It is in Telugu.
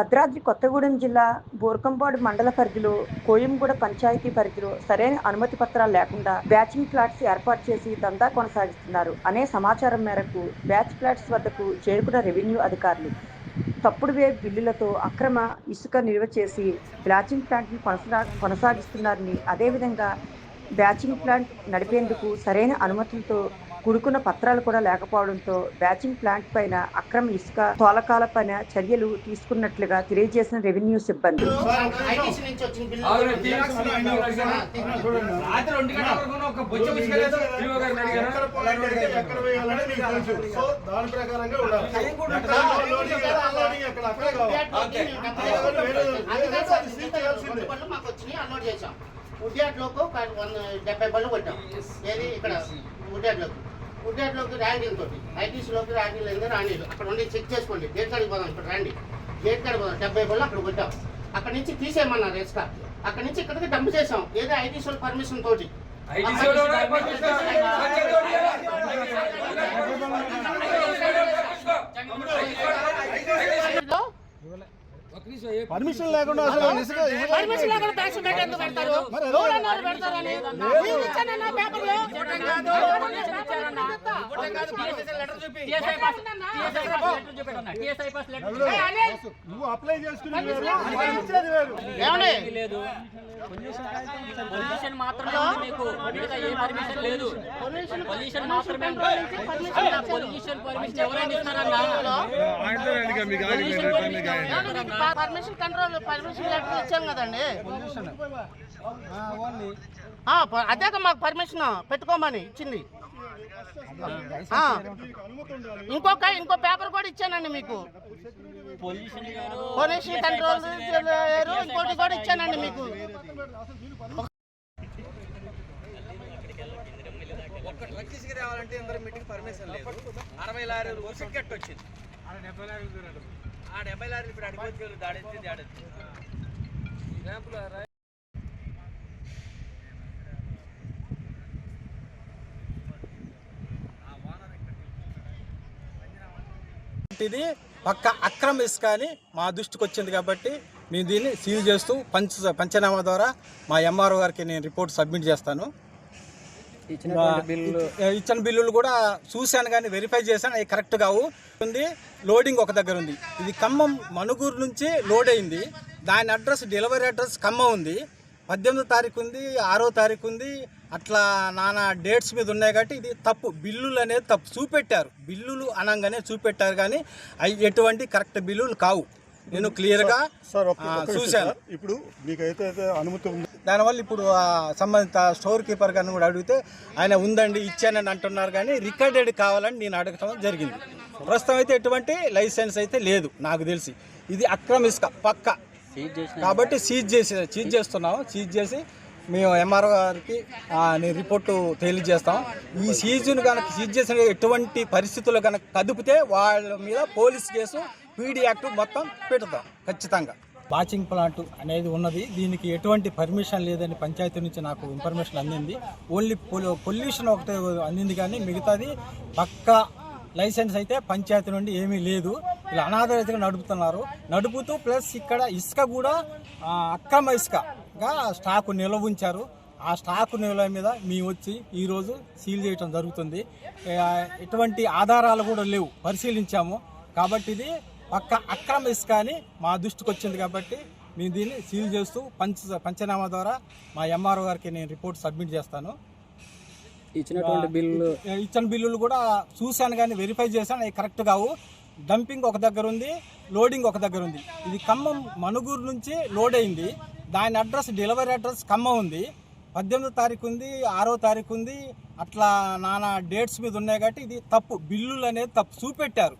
భద్రాద్రి కొత్తగూడెం జిల్లా బోర్కంపాడు మండల పరిధిలో కోయంగూడ పంచాయతీ పరిధిలో సరైన అనుమతి పత్రాలు లేకుండా బ్యాచింగ్ ఫ్లాట్స్ ఏర్పాటు చేసి దందా కొనసాగిస్తున్నారు. అనే సమాచారం మేరకు బ్యాచ్ ఫ్లాట్స్ వద్దకు చేరుకున్న రెవెన్యూ అధికారులు తప్పుడు వే బిల్లులతో అక్రమ ఇసుక నిల్వ చేసి బ్యాచింగ్ ప్లాంట్ని కొనసా కొనసాగిస్తున్నారని అదేవిధంగా బ్యాచింగ్ ప్లాంట్ నడిపేందుకు సరైన అనుమతులతో కూడుకున్న పత్రాలు కూడా లేకపోవడంతో బ్యాచింగ్ ప్లాంట్ పైన అక్రమ ఇసుక తోలకాల పైన చర్యలు తీసుకున్నట్లుగా తెలియజేసిన రెవెన్యూ సిబ్బంది. వన్ డెబ్బై బళ్ళు కొట్టాం. ఏది ఇక్కడ? ఉడ్యాట్లోకి ఉడ్యాట్లోకి ర్యాంకింగ్ తోటి ఐటీసీలోకి ర్యాంకింగ్ లేదు రాణిలు అక్కడ ఉండి చెక్ చేసుకోండి. గేట్ కాడికి పోదాం ఇప్పుడు రండి. గేట్ కాడికి పోదాం. డెబ్బై బళ్ళు అక్కడ కొట్టాం. అక్కడ నుంచి తీసేయమన్నారు ఇసుక అక్కడ నుంచి ఇక్కడికి డంప్ చేసాం. ఏదో ఐటీసీ పర్మిషన్ తోటి? పర్మిషన్ లేకుండా అసలు పర్మిషన్ లేకుండా ట్యాక్స్ పెడతారు? పెడతారని. పేపర్లో నువ్వు అప్లై అది పొల్యూషన్ మాత్రమే ఉంది మీకు. మిగతా ఏ పర్మిషన్ లేదు. పొల్యూషన్ మాత్రమే పొల్యూషన్ పర్మిషన్ ఎవరైనా ఇస్తారన్నా? పర్మిషన్ కంట్రోల్ పర్మిషన్ లెటర్ ఇచ్చాం కదండి. అదేక మాకు పర్మిషన్ పెట్టుకోమని ఇచ్చింది. ఇంకొక ఇంకో పేపర్ కూడా ఇచ్చానండి మీకు. పొల్యూషన్ పొల్యూషన్ కంట్రోల్ ఇంకోటి కూడా ఇచ్చానండి మీకు. ఒక్క ట్రక్ తీసుకురావాలంటే ఇందరూ మీటింగ్ పర్మిషన్ లేదు అరవై లారీలు వర్షం కట్ వచ్చింది ఆ డెబ్బై లారీలు ఇప్పుడు అడిగిపోతే దాడెత్తి దాడెత్తి ఇది పక్క అక్రమ ఇసుక అని మా దృష్టికి వచ్చింది కాబట్టి మేము దీన్ని సీల్ చేస్తూ పంచ పంచనామా ద్వారా మా ఎంఆర్ఓ గారికి నేను రిపోర్ట్ సబ్మిట్ చేస్తాను. ఇచ్చిన బిల్లులు కూడా చూశాను కానీ వెరిఫై చేశాను. అవి కరెక్ట్ కావు. ఉంది. లోడింగ్ ఒక దగ్గర ఉంది. ఇది ఖమ్మం మనుగూరు నుంచి లోడ్ అయింది. దాని అడ్రస్ డెలివరీ అడ్రస్ ఖమ్మం ఉంది. పద్దెనిమిదో తారీఖు ఉంది ఆరో తారీఖు ఉంది. అట్లా నానా డేట్స్ మీద ఉన్నాయి కాబట్టి ఇది తప్పు. బిల్లులు అనేది తప్పు. చూపెట్టారు. బిల్లులు అనగానే చూపెట్టారు కానీ అవి ఎటువంటి కరెక్ట్ బిల్లులు కావు. నేను క్లియర్గా చూశాను. ఇప్పుడు మీకైతే అయితే అనుమతి ఉంది. దానివల్ల ఇప్పుడు ఆ సంబంధిత స్టోర్ కీపర్ గారిని కూడా అడిగితే ఆయన ఉందండి ఇచ్చానని అంటున్నారు కానీ రికార్డెడ్ కావాలని నేను అడగటం జరిగింది. ప్రస్తుతం అయితే ఎటువంటి లైసెన్స్ అయితే లేదు నాకు తెలిసి. ఇది అక్రమ ఇసుక పక్క కాబట్టి సీజ్ చేసి సీజ్ చేస్తున్నాము. సీజ్ చేసి మేము ఎంఆర్ఓ గారికి నేను రిపోర్టు తెలియజేస్తాం. ఈ సీజన్ కనుక సీజ్ చేసిన ఎటువంటి పరిస్థితులు కనుక కదిపితే వాళ్ళ మీద పోలీస్ కేసు పీడీ యాక్ట్ మొత్తం పెడతాం ఖచ్చితంగా. వాచింగ్ ప్లాంట్ అనేది ఉన్నది. దీనికి ఎటువంటి పర్మిషన్ లేదని పంచాయతీ నుంచి నాకు ఇన్ఫర్మేషన్ అందింది. ఓన్లీ పొల్యూషన్ ఒకటే అందింది కానీ మిగతాది పక్కా లైసెన్స్ అయితే పంచాయతీ నుండి ఏమీ లేదు. ఇలా అనాథరితగా నడుపుతున్నారు. నడుపుతూ ప్లస్ ఇక్కడ ఇసుక కూడా అక్రమ ఇసుకగా స్టాకు నిల్వ ఉంచారు. ఆ స్టాకు నిల్వ మీద మేము వచ్చి ఈరోజు సీల్ చేయడం జరుగుతుంది. ఎటువంటి ఆధారాలు కూడా లేవు. పరిశీలించాము. కాబట్టి ఇది పక్క అక్రమ ఇసుక అని మా దృష్టికి వచ్చింది కాబట్టి మేము దీన్ని సీల్ చేస్తూ పంచ పంచనామా ద్వారా మా ఎంఆర్ఓ గారికి నేను రిపోర్ట్ సబ్మిట్ చేస్తాను. ఇచ్చినటువంటి బిల్లు ఇచ్చిన బిల్లులు కూడా చూశాను కానీ వెరిఫై చేశాను. అవి కరెక్ట్ కావు. డంపింగ్ ఒక దగ్గర ఉంది లోడింగ్ ఒక దగ్గర ఉంది. ఇది ఖమ్మం మనుగూరు నుంచి లోడ్ అయింది. దాని అడ్రస్ డెలివరీ అడ్రస్ ఖమ్మం ఉంది. పద్దెనిమిదో తారీఖు ఉంది ఆరో తారీఖు ఉంది. అట్లా నానా డేట్స్ మీద ఉన్నాయి కాబట్టి ఇది తప్పు. బిల్లులు అనేది తప్పు. చూపెట్టారు.